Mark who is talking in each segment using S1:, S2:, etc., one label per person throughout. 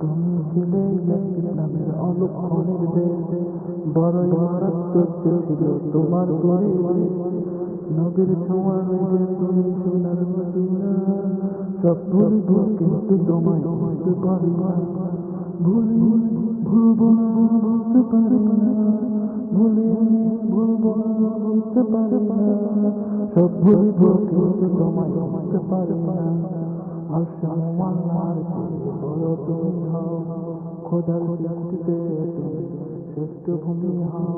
S1: তুমি ছিলে ইসলামের অলক্ষণের দেশ বড়ই মারাত্মক ছিল তোমার পরিবেশ নবীর ছোঁয়া লেগে তুমি সোনার মদিনা সব ভুলব কিন্তু তোমায় ভুলতে পারি না ভুলি ভুলব না বলতে পারি না ভুলি ভুলব না বলতে পারি না সব ভুলব কিন্তু তোমায় ভুলতে পারি না চেয়ে বড় তুমি হও খোদার জাতিতে তুমি শ্রেষ্ঠ হও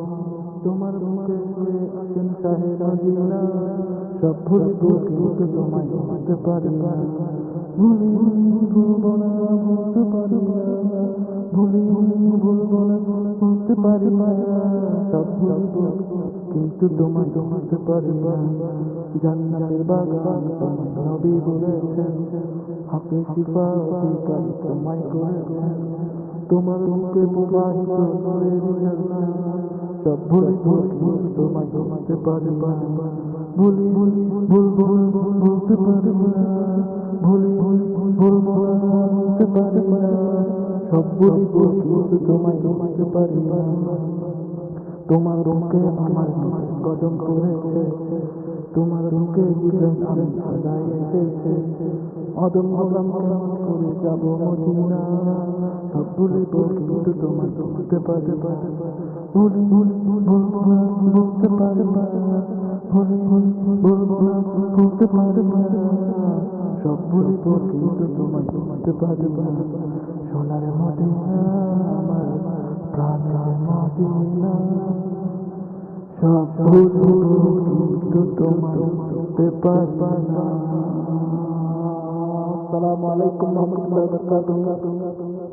S1: তোমার মুখে শুয়ে আছেন শাহে রাজিনা সব ভুলব কিন্তু তোমায় ভুলতে পারি না ভুলি ভুলব না বলতে পারি না ভুলি ভুলব না বলতে পারি সব কিন্তু তোমায় ভুলতে পারি জান্নাতের বাগান তোমায় নবী বলেছেন, হাতে শিফা অধিকারী তোমায় করেছেন। তোমার মুখে প্রবাহিত নূরের ঝর্ণা সব ভুলি ভুলি তোমায় ভুলতে পারি না। ভুলি ভুলি ভুলবো বলতে পারি ভুলি ভুলি ভুলবো বলতে পারি সব ভুলি কিন্তু তোমায় ভুলতে পারি তোমার রুকে আমার কদম করেছে। তোমার রুকে জীবন আমি সদাই এসেছে। অদম হলাম কেমন করে যাব মদিনা সব ভুলিব কিন্তু তোমার বলতে পারে ভুলি বলব না বলতে পারে ভুলি বলব না বলতে পারে সব ভুলিব কিন্তু তোমার বলতে পারে সোনার মদিনা, আমার প্রাণের মদিনা। সব ভুলিব কিন্তু তোমার বলতে পারবে না আসসালামু আলাইকুম রহমতুল্লাহ বারাকাতুহু